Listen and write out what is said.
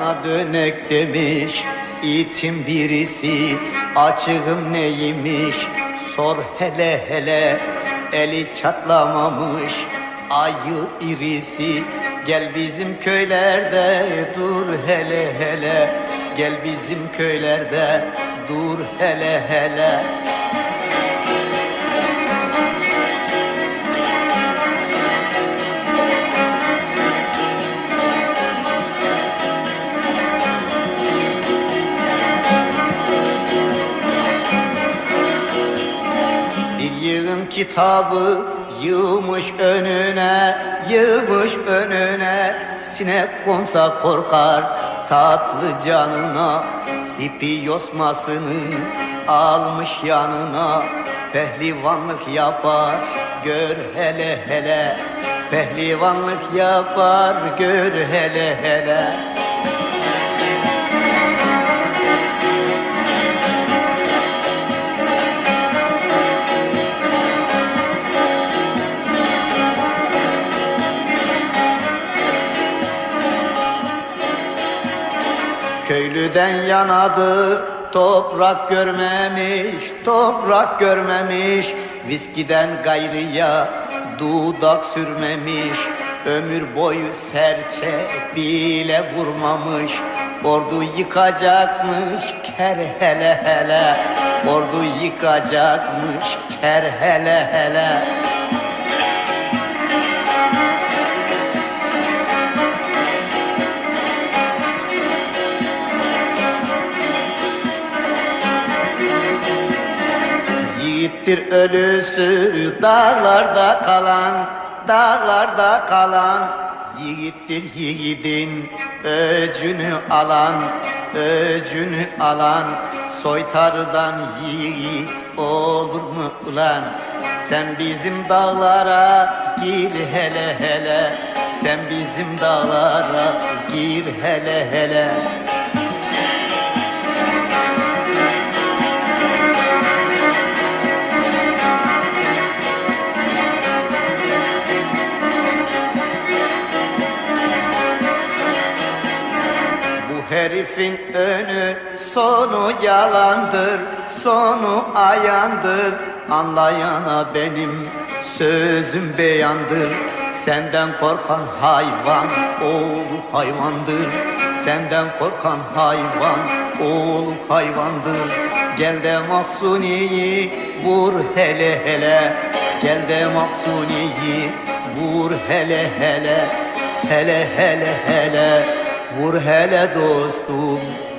Bana dönek demiş itim birisi Açığım neymiş? Sor hele hele Eli çatlamamış ayı irisi. Gel bizim köylerde dur hele hele Gel bizim köylerde dur hele hele kitabı yığmış önüne, yığmış önüne. Sinek konsa korkar tatlı canına. İpi yosmasını almış yanına. Pehlivanlık yapar gör hele hele. Pehlivanlık yapar gör hele hele Köylüden yanadır toprak görmemiş, toprak görmemiş. Viskiden gayrıya dudak sürmemiş Ömür boyu serçe bile vurmamış. Ordu yıkacakmış ker hele hele. Ordu yıkacakmış ker hele hele Yiğittir ölüsü dağlarda kalan, dağlarda kalan. Yiğittir yiğidin öcünü alan, öcünü alan. Soytarıdan yiğit olur mu ulan? Sen bizim dağlara gir hele hele. Sen bizim dağlara gir hele hele herifin önü sonu yalandır, sonu ayandır. Anlayana benim sözüm beyandır. Senden korkan hayvan oğlu hayvandır. Senden korkan hayvan oğlu hayvandır. Gel de Maksuni'yi vur hele hele. Gel de Maksuni'yi vur hele hele. Hele hele hele. Vur hele dostum